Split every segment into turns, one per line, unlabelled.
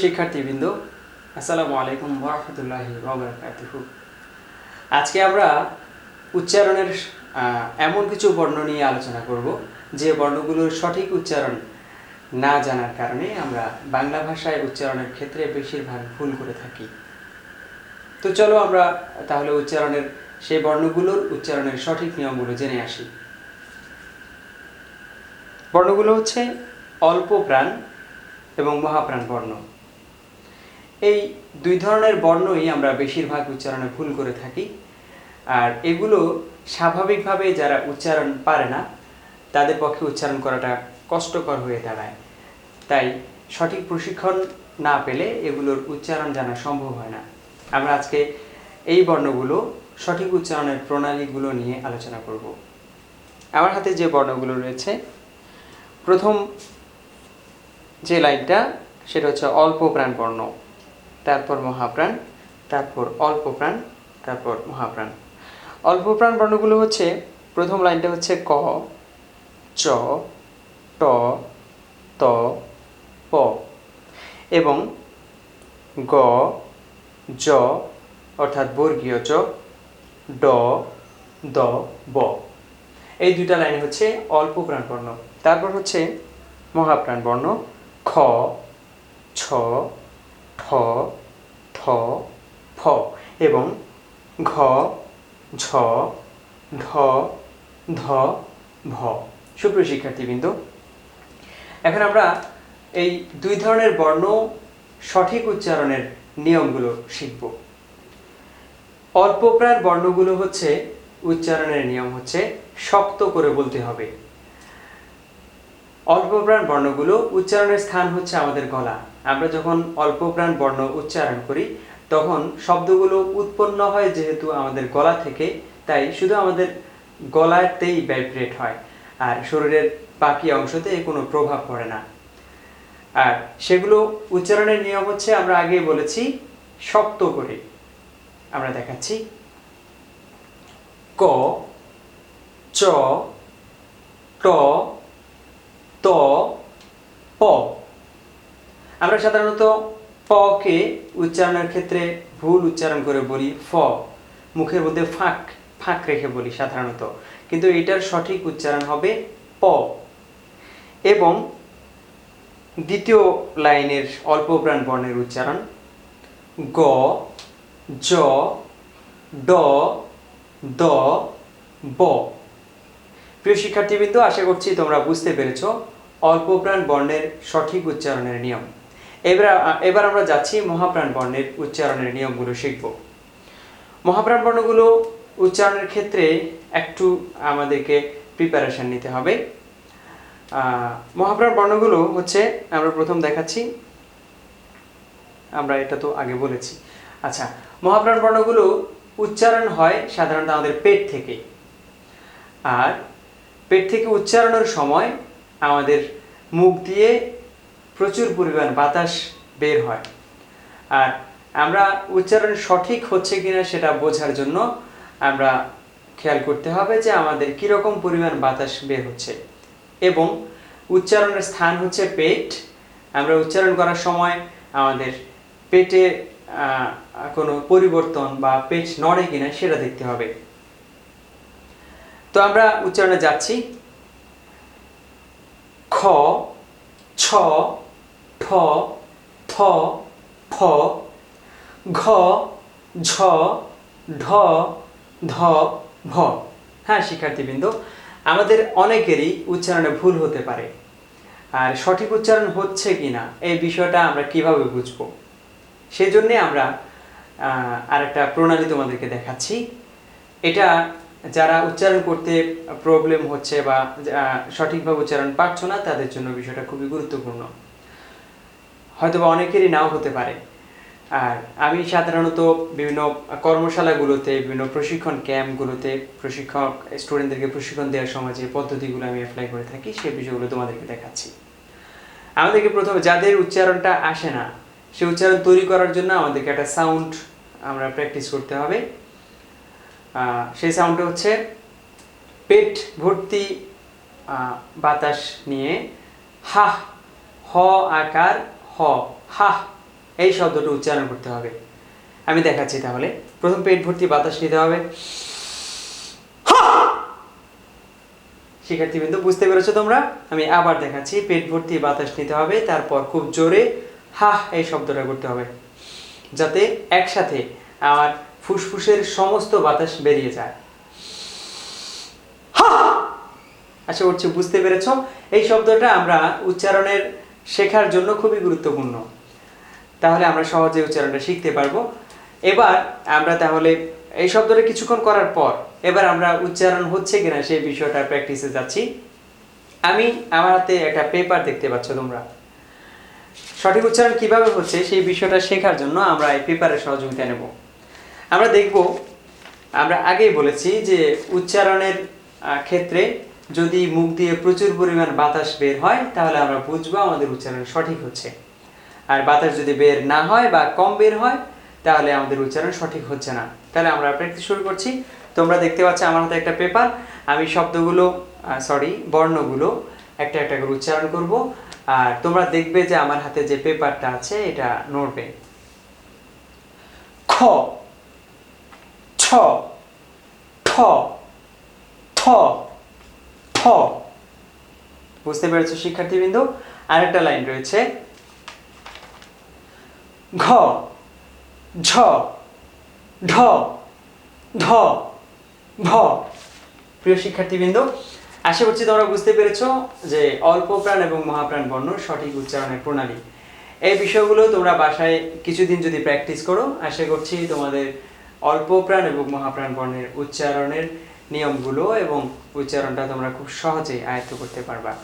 শিক্ষার্থীবৃন্দ, আসসালামু আলাইকুম ওরহমতুল্লাহি ওবরাকাতুহু আজকে আমরা উচ্চারণের এমন কিছু বর্ণ নিয়ে আলোচনা করব, যে বর্ণগুলোর সঠিক উচ্চারণ না জানার কারণে আমরা বাংলা ভাষায় উচ্চারণের ক্ষেত্রে বেশিরভাগ ভুল করে থাকি। তো চলো আমরা তাহলে উচ্চারণের, সেই বর্ণগুলোর উচ্চারণের সঠিক নিয়মগুলো জেনে আসি। বর্ণগুলো হচ্ছে অল্প প্রাণ এবং মহাপ্রাণ বর্ণ। এই দুই ধরনের বর্ণই আমরা বেশিরভাগ উচ্চারণে ভুল করে থাকি। আর এগুলো স্বাভাবিকভাবে যারা উচ্চারণ পারে না, তাদের পক্ষে উচ্চারণ করাটা কষ্টকর হয়ে দাঁড়ায়। তাই সঠিক প্রশিক্ষণ না পেলে এগুলোর উচ্চারণ জানা সম্ভব হয় না। আমরা আজকে এই বর্ণগুলো, সঠিক উচ্চারণের প্রণালীগুলো নিয়ে আলোচনা করব। আমার হাতে যে বর্ণগুলো রয়েছে, প্রথম যে লাইনটা, সেটা হচ্ছে অল্প প্রাণ বর্ণ। তারপর মহাপ্রাণ, তারপর অল্প প্রাণ তারপর মহাপ্রাণ। অল্প প্রাণ বর্ণগুলো হচ্ছে, প্রথম লাইনটা হচ্ছে ক, চ, ট, ত, প এবং গ, জ অর্থাৎ বর্গীয় চ, ড, দ, ব। এই দুইটা লাইন হচ্ছে অল্প প্রাণ বর্ণ। তারপর হচ্ছে মহাপ্রাণ বর্ণ, খ, ছ, ঠ ফ এবং ঘ, ঝ ঢ ধ, ভ। সুপ্রিয় শিক্ষার্থীবৃন্দ, এখন আমরা এই দুই ধরনের বর্ণ সঠিক উচ্চারণের নিয়মগুলো শিখব। অল্পপ্রাণ বর্ণগুলো হচ্ছে, উচ্চারণের নিয়ম হচ্ছে, শক্ত করে বলতে হবে। অল্পপ্রাণ বর্ণগুলো উচ্চারণের স্থান হচ্ছে আমাদের গলা। আমরা যখন অল্পপ্রাণ বর্ণ উচ্চারণ করি, তখন শব্দগুলো উৎপন্ন হয় যেহেতু আমাদের গলা থেকে, তাই শুধু আমাদের গলাতেই ভাইব্রেট হয়, আর শরীরের বাকি অংশতে কোনো প্রভাব পড়ে না। আর সেগুলো উচ্চারণের নিয়ম হচ্ছে আমরা আগেই বলেছি, শক্ত করে। আমরা দেখাচ্ছি। ক, চ, ট ত প আমরা সাধারণত প, কে উচ্চারণের ক্ষেত্রে ভুল উচ্চারণ করে বলি ফ। মুখের মধ্যে ফাঁক ফাঁক রেখে বলি সাধারণত। কিন্তু এটার সঠিক উচ্চারণ হবে প। এবং দ্বিতীয় লাইনের অল্প প্রাণ বর্ণের উচ্চারণ গ, জ, ড, দ, ব। প্রিয় শিক্ষার্থীবৃন্দ, আশা করছি তোমরা বুঝতে পেরেছ অল্পপ্রাণ বর্ণের সঠিক উচ্চারণের নিয়ম। এবার এবার আমরা যাচ্ছি মহাপ্রাণ বর্ণের উচ্চারণের নিয়মগুলো শিখব। মহাপ্রাণ বর্ণগুলো উচ্চারণের ক্ষেত্রে একটু আমাদেরকে প্রিপারেশন নিতে হবে। মহাপ্রাণ বর্ণগুলো হচ্ছে, আমরা প্রথম দেখাচ্ছি। আমরা এটা তো আগে বলেছি। আচ্ছা মহাপ্রাণ বর্ণগুলো উচ্চারণ হয় সাধারণত আমাদের পেট থেকে। আর পেট থেকে উচ্চারণের সময় আমাদের মুখ দিয়ে প্রচুর পরিমাণ বাতাস বের হয়। আর আমরা উচ্চারণ সঠিক হচ্ছে কিনা সেটা বোঝার জন্য আমরা খেয়াল করতে হবে যে আমাদের কীরকম পরিমাণ বাতাস বের হচ্ছে। এবং উচ্চারণের স্থান হচ্ছে পেট। আমরা উচ্চারণ করার সময় আমাদের পেটে কোনো পরিবর্তন বা পেট নড়ে কিনা সেটা দেখতে হবে। তো আমরা উচ্চারণে যাচ্ছি। খ, ছ ঠ থ ফ ঘ ঝ ঢ ধ ভ। হ্যাঁ শিক্ষার্থীবৃন্দ আমাদের অনেকেরই উচ্চারণে ভুল হতে পারে। আর সঠিক উচ্চারণ হচ্ছে কিনা এই বিষয়টা আমরা কীভাবে বুঝব? সেই জন্যে আমরা আহ, আরেকটা প্রণালী তোমাদেরকে দেখাচ্ছি। এটা যারা উচ্চারণ করতে প্রবলেম হচ্ছে বা সঠিকভাবে উচ্চারণ পারছ না তাদের জন্য বিষয়টা খুবই গুরুত্বপূর্ণ। হয়তো বা অনেকেরই নাও হতে পারে। আর আমি সাধারণত বিভিন্ন কর্মশালাগুলোতে, বিভিন্ন প্রশিক্ষণ ক্যাম্পগুলোতে প্রশিক্ষক, স্টুডেন্টদেরকে প্রশিক্ষণ দেওয়ার সময় যে পদ্ধতিগুলো আমি অ্যাপ্লাই করে থাকি সেই বিষয়গুলো তোমাদেরকে দেখাচ্ছি। আমাদেরকে প্রথমে যাদের উচ্চারণটা আসে না, সে উচ্চারণ তৈরি করার জন্য আমাদেরকে একটা সাউন্ড আমরা প্র্যাকটিস করতে হবে। সেই সাউন্ডটা হচ্ছে পেট ভর্তি বাতাস নিয়ে হা, হ, আকার হ, হা, এই শব্দটা উচ্চারণ করতে হবে। আমি দেখাচ্ছি তাহলে। প্রথম পেট ভর্তি বাতাস নিতে হবে। শিক্ষার্থীবৃন্দ, বুঝতে পেরেছ তোমরা? আমি আবার দেখাচ্ছি, পেট ভর্তি বাতাস নিতে হবে, তারপর খুব জোরে হাহ এই শব্দটা করতে হবে। যাতে একসাথে আমার ফুসফুসের সমস্ত বাতাস বেরিয়ে যায়! আশা করছি বুঝতে পেরেছ। এই শব্দটা আমরা উচ্চারণের শেখার জন্য খুবই গুরুত্বপূর্ণ। তাহলে আমরা সহজে উচ্চারণটা শিখতে পারব। এবার আমরা তাহলে এই শব্দটা কিছুক্ষণ করার পর এবার আমরা উচ্চারণ হচ্ছে কিনা সেই বিষয়টা প্র্যাকটিসে যাচ্ছি। আমি আমার হাতে একটা পেপার দেখতে পাচ্ছ তোমরা। সঠিক উচ্চারণ কীভাবে হচ্ছে সেই বিষয়টা শেখার জন্য আমরা এই পেপারের সহযোগিতা নেব। আমরা দেখব, আমরা আগেই বলেছি যে উচ্চারণের ক্ষেত্রে যদি মুখ দিয়ে প্রচুর পরিমাণ বাতাস বের হয়, তাহলে আমরা বুঝব আমাদের উচ্চারণ সঠিক হচ্ছে। আর বাতাস যদি বের না হয় বা কম বের হয়, তাহলে আমাদের উচ্চারণ সঠিক হচ্ছে না। তাহলে আমরা প্র্যাকটিস শুরু করছি। তোমরা দেখতে পাচ্ছ আমার হাতে একটা পেপার আমি শব্দগুলো সরি বর্ণগুলো একটা একটা করে উচ্চারণ করব। আর তোমরা দেখবে যে আমার হাতে যে পেপারটা আছে, এটা নড়বে। খ ছ ঠ থ বুঝতে পেরেছ, শিক্ষার্থীবৃন্দ? আরেকটা লাইন রয়েছে। ঘ। ঝ। ঢ। ঢ ভ। প্রিয় শিক্ষার্থীবৃন্দ, আশা করছি তোমরা বুঝতে পেরেছ যে অল্প প্রাণ এবং মহাপ্রাণ বর্ণ সঠিক উচ্চারণের প্রণালী। এই বিষয়গুলো তোমরা বাসায় কিছুদিন যদি প্র্যাকটিস করো, আশা করছি তোমাদের অল্প প্রাণ এবং মহাপ্রাণ বর্ণের উচ্চারণের নিয়মগুলো এবং উচ্চারণটা তোমরা খুব সহজেই আয়ত্ত করতে পারবা।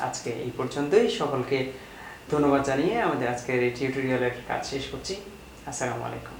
আজকে এই পর্যন্তই। সকলকে ধন্যবাদ জানিয়ে আমাদের আজকের এই টিউটোরিয়ালের কাজ শেষ করছি। আসসালামু আলাইকুম।